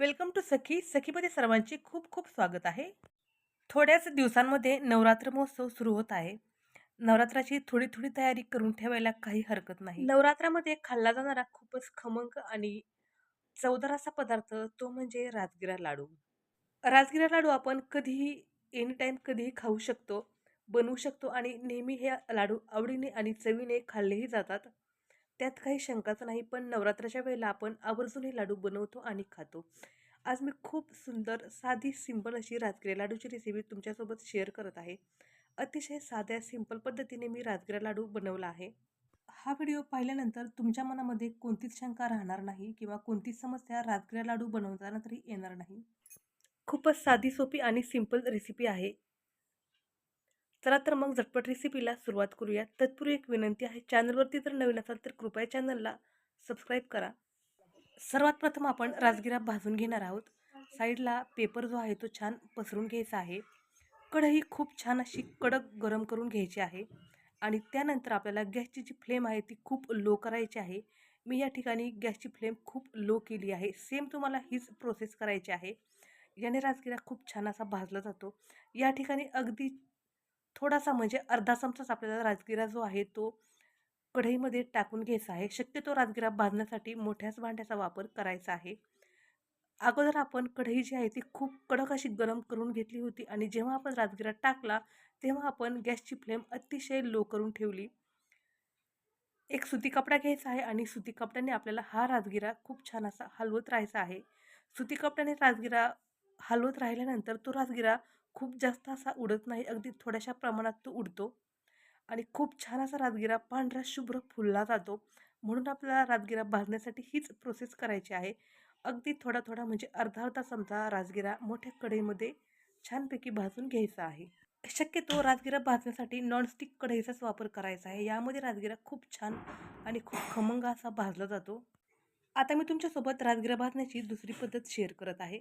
Welcome to सखी. सखीमध्ये सर्वांचे खूप खूप स्वागत आहे. थोड्याच दिवसांमध्ये नवरात्र महोत्सव सुरू होत आहे. नवरात्राची थोडी थोडी तयारी करून ठेवायला काही हरकत नाही. नवरात्रामध्ये खाल्ला जाणारा खूपच खमंग आणि चवदार असा पदार्थ तो म्हणजे राजगिरा लाडू. राजगिरा लाडू आपण कधीही एनी टाईम कधीही खाऊ शकतो बनवू शकतो आणि नेहमी हे लाडू आवडीने आणि चवीने खाल्लेही जातात. त्यात काही शंकाच नाही पण नवरात्राच्या वेळेला आपण आवर्जून हे लाडू बनवतो आणि खातो. आज मी खूप सुंदर साधी सिंपल अशी राजगिऱ्या लाडूची रेसिपी तुमच्यासोबत शेअर करत आहे. अतिशय साध्या सिंपल पद्धतीने मी राजगिरा लाडू बनवला आहे. हा व्हिडिओ पाहिल्यानंतर तुमच्या मनामध्ये कोणतीच शंका राहणार नाही किंवा कोणतीच समस्या राजगिरा लाडू बनवताना तरी येणार नाही. खूपच साधी सोपी आणि सिंपल रेसिपी आहे. चला तर मग झटपट रेसिपीला सुरुवात करूया. तत्पूर्वी एक विनंती आहे चॅनलवरती जर नवीन असाल तर कृपया चॅनलला सबस्क्राईब करा. सर्वात प्रथम आपण राजगिरा भाजून घेणार आहोत. साईडला पेपर जो आहे तो छान पसरून घ्यायचा आहे. कढई खूप छान अशी कडक गरम करून घ्यायची आहे. आणि त्यानंतर आपल्याला गॅसची जी फ्लेम आहे ती खूप लो करायची आहे. मी या ठिकाणी गॅसची फ्लेम खूप लो केली आहे. सेम तुम्हाला हीच प्रोसेस करायची आहे. याने राजगिरा खूप छान असा भाजला जातो. या ठिकाणी अगदी थोडासा म्हणजे अर्धा चमचाच आपल्याला राजगिरा जो आहे तो कढईमध्ये टाकून घ्यायचा आहे. शक्यतो राजगिरा भाजण्यासाठी मोठ्याच भांड्याचा वापर करायचा आहे. अगोदर आपण कढई जी आहे ती खूप कडक अशी गरम करून घेतली होती आणि जेव्हा आपण राजगिरा टाकला तेव्हा आपण गॅसची फ्लेम अतिशय लो करून ठेवली. एक सुती कपडा घ्यायचा आहे आणि सुती कपड्याने आपल्याला हा राजगिरा खूप छान असा हलवत राहायचा आहे. सुती कपड्याने राजगिरा हलवत राहिल्यानंतर तो राजगिरा खूप जास्त असा उडत नाही. अगदी थोड्याशा प्रमाणात तो उडतो आणि खूप छान असा राजगिरा पांढरा शुभ्र फुलला जातो. म्हणून आपल्याला राजगिरा भाजण्यासाठी हीच प्रोसेस करायची आहे. अगदी थोडा थोडा म्हणजे अर्धा अर्धा चमचा राजगिरा मोठ्या कढईमध्ये छानपैकी भाजून घ्यायचा आहे. शक्यतो राजगिरा भाजण्यासाठी नॉनस्टिक कढईचाच वापर करायचा आहे. यामध्ये राजगिरा खूप छान आणि खूप खमंग असा भाजला जातो. आता मी तुमच्यासोबत राजगिरा भाजण्याची दुसरी पद्धत शेअर करत आहे.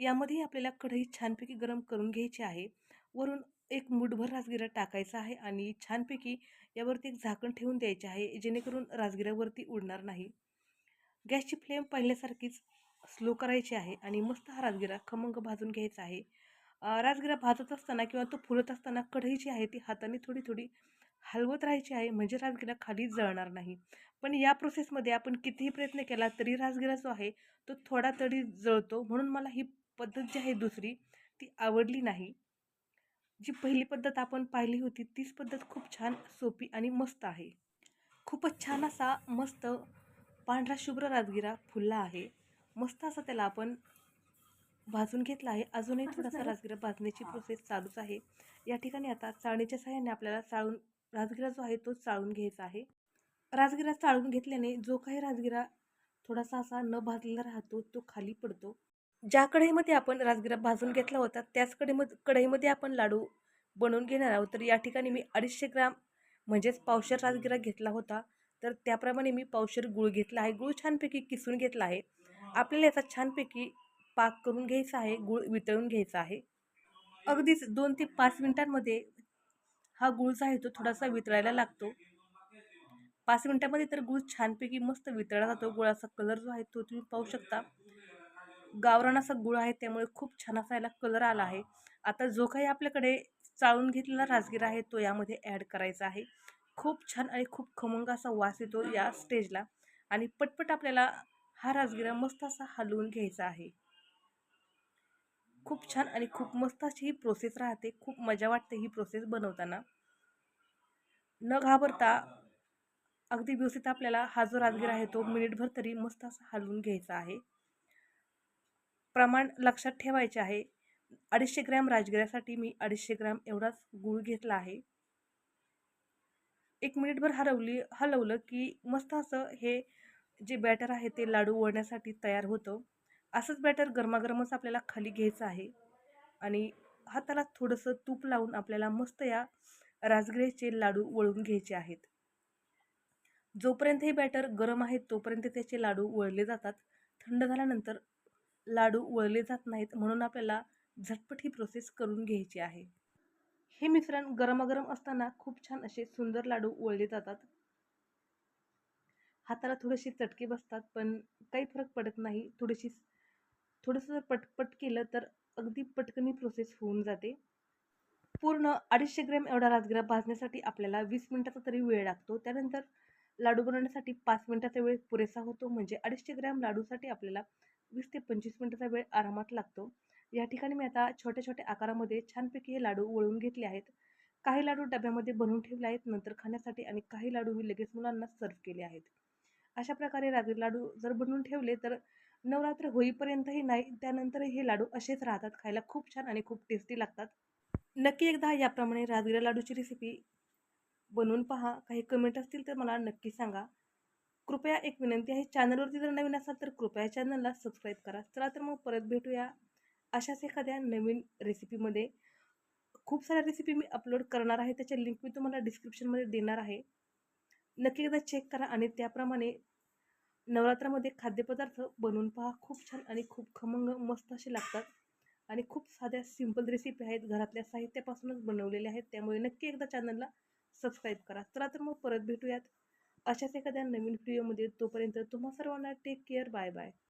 यामध्येही आपल्याला कढई छानपैकी गरम करून घ्यायची आहे. वरून एक मुठभर राजगिरा टाकायचा आहे आणि छानपैकी यावरती एक झाकण ठेवून द्यायचे आहे जेणेकरून राजगिऱ्यावरती उडणार नाही. गॅसची फ्लेम पहिल्यासारखीच स्लो करायची आहे आणि मस्त हा राजगिरा खमंग भाजून घ्यायचा आहे. राजगिरा भाजत असताना किंवा तो फुलत असताना कढई जी आहे ती हाताने थोडी थोडी हलवत राहायची आहे म्हणजे राजगिरा खाली जळणार नाही. पण या प्रोसेसमध्ये आपण कितीही प्रयत्न केला तरी राजगिरा जो आहे तो थोडा तरी जळतो म्हणून मला ही पद्धत जी आहे दुसरी ती आवडली नाही. जी पहिली पद्धत आपण पाहिली होती तीच पद्धत खूप छान सोपी आणि मस्त आहे. खूपच छान असा मस्त पांढरा शुभ्र राजगिरा फुलला आहे. मस्त असा त्याला आपण भाजून घेतला आहे. अजूनही थोडासा राजगिरा भाजण्याची प्रोसेस चालूच आहे. या ठिकाणी आता चाळणीच्या सहाय्याने आपल्याला चाळून राजगिरा जो आहे तो चाळून घ्यायचा आहे. राजगिरा चाळून घेतल्याने जो काही राजगिरा थोडासा असा न भाजलेला राहतो तो खाली पडतो. ज्या कढईमध्ये आपण राजगिरा भाजून घेतला होता त्याच कढईमध्ये कढईमध्ये आपण लाडू बनवून घेणार आहोत. तर या ठिकाणी मी अडीचशे ग्राम म्हणजेच पावशर राजगिरा घेतला होता. तर त्याप्रमाणे मी पावशर गुळ घेतला आहे. गुळ छानपैकी किसून घेतला आहे. आपल्याला याचा छानपैकी पाक करून घ्यायचा आहे. गुळ वितळून घ्यायचा आहे. अगदीच दोन ते पाच मिनटांमध्ये हा गुळ जो आहे तो थोडासा वितळायला लागतो. पाच मिनटामध्ये तर गुळ छानपैकी मस्त वितळला जातो. गुळाचा कलर जो आहे तो तुम्ही पाहू शकता. गावरान असा गुळ आहे त्यामुळे खूप छान असा याला कलर आला आहे. आता जो काही आपल्याकडे चाळून घेतलेला राजगिरा आहे तो यामध्ये ॲड करायचा आहे. खूप छान आणि खूप खमंग असा वास येतो या स्टेजला आणि पटपट आपल्याला हा राजगिरा मस्त असा हलवून घ्यायचा आहे. खूप छान आणि खूप मस्त अशी ही प्रोसेस राहते. खूप मजा वाटते ही प्रोसेस बनवताना. न घाबरता अगदी व्यवस्थित आपल्याला हा जो राजगिरा आहे तो मिनिटभर तरी मस्त असा हलवून घ्यायचा आहे. प्रमाण लक्षात ठेवायचे आहे. अडीचशे ग्रॅम राजगिऱ्यासाठी मी अडीचशे ग्रॅम एवढाच गूळ घेतला आहे. एक मिनिटभर हरवली हलवलं की मस्त असं हे जे बॅटर आहे ते लाडू वळण्यासाठी तयार होतं. असंच बॅटर गरमागरमच आपल्याला खाली घ्यायचं आहे. आणि हाताला थोडंसं तूप लावून आपल्याला मस्त या राजगिऱ्याचे लाडू वळून घ्यायचे आहेत. जोपर्यंत हे बॅटर गरम आहे तोपर्यंत त्याचे लाडू वळले जातात. थंड झाल्यानंतर लाडू वळले जात नाहीत म्हणून आपल्याला झटपट ही प्रोसेस करून घ्यायची आहे. हे मिश्रण गरमागरम असताना खूप छान असे सुंदर लाडू वळले जातात. हाताला थोडेसे चटके बसतात पण काही फरक पडत नाही. थोडीशी थोडंसं जर पटपट केलं तर अगदी पटकनी प्रोसेस होऊन जाते. पूर्ण अडीचशे ग्रॅम एवढा राजगिरा भाजण्यासाठी आपल्याला वीस मिनटाचा तरी वेळ लागतो. त्यानंतर लाडू बनवण्यासाठी पाच मिनटाचा वेळ पुरेसा होतो. म्हणजे अडीचशे ग्रॅम लाडूसाठी आपल्याला वीस ते पंचवीस मिनटाचा वेळ आरामात लागतो. या ठिकाणी मी आता छोट्या छोट्या आकारामध्ये छानपैकी हे लाडू वळून घेतले आहेत. काही लाडू डब्यामध्ये बनवून ठेवले आहेत नंतर खाण्यासाठी आणि काही लाडू मी लगेच मुलांना सर्व केले आहेत. अशा प्रकारे राजगिरा लाडू जर बनवून ठेवले तर नवरात्र होईपर्यंतही नाही त्यानंतर हे लाडू असेच राहतात खायला खूप छान आणि खूप टेस्टी लागतात. नक्की एकदा याप्रमाणे राजगिरा लाडूची रेसिपी बनवून पहा. काही कमेंट असतील तर मला नक्की सांगा. कृपया एक विनंती आहे. चॅनलवरती जर नवीन असाल तर कृपया चॅनलला सबस्क्राईब करा. चला तर मग परत भेटूया अशाच एखाद्या नवीन रेसिपीमध्ये. खूप साऱ्या रेसिपी मी अपलोड करणार आहे. त्याच्या लिंक मी तुम्हाला डिस्क्रिप्शनमध्ये देणार आहे. नक्की एकदा चेक करा आणि त्याप्रमाणे नवरात्रामध्ये खाद्यपदार्थ बनवून पहा. खूप छान आणि खूप खमंग मस्त असे लागतात. आणि खूप साध्या सिंपल रेसिपी आहेत. घरातल्या साहित्यापासूनच बनवलेल्या आहेत. त्यामुळे नक्की एकदा चॅनलला सबस्क्राईब करा. चला तर मग परत भेटूयात. अशाच एखाद्या नवीन व्हिडिओमध्ये तोपर्यंत तुम्हा सर्वांना टेक केअर बाय बाय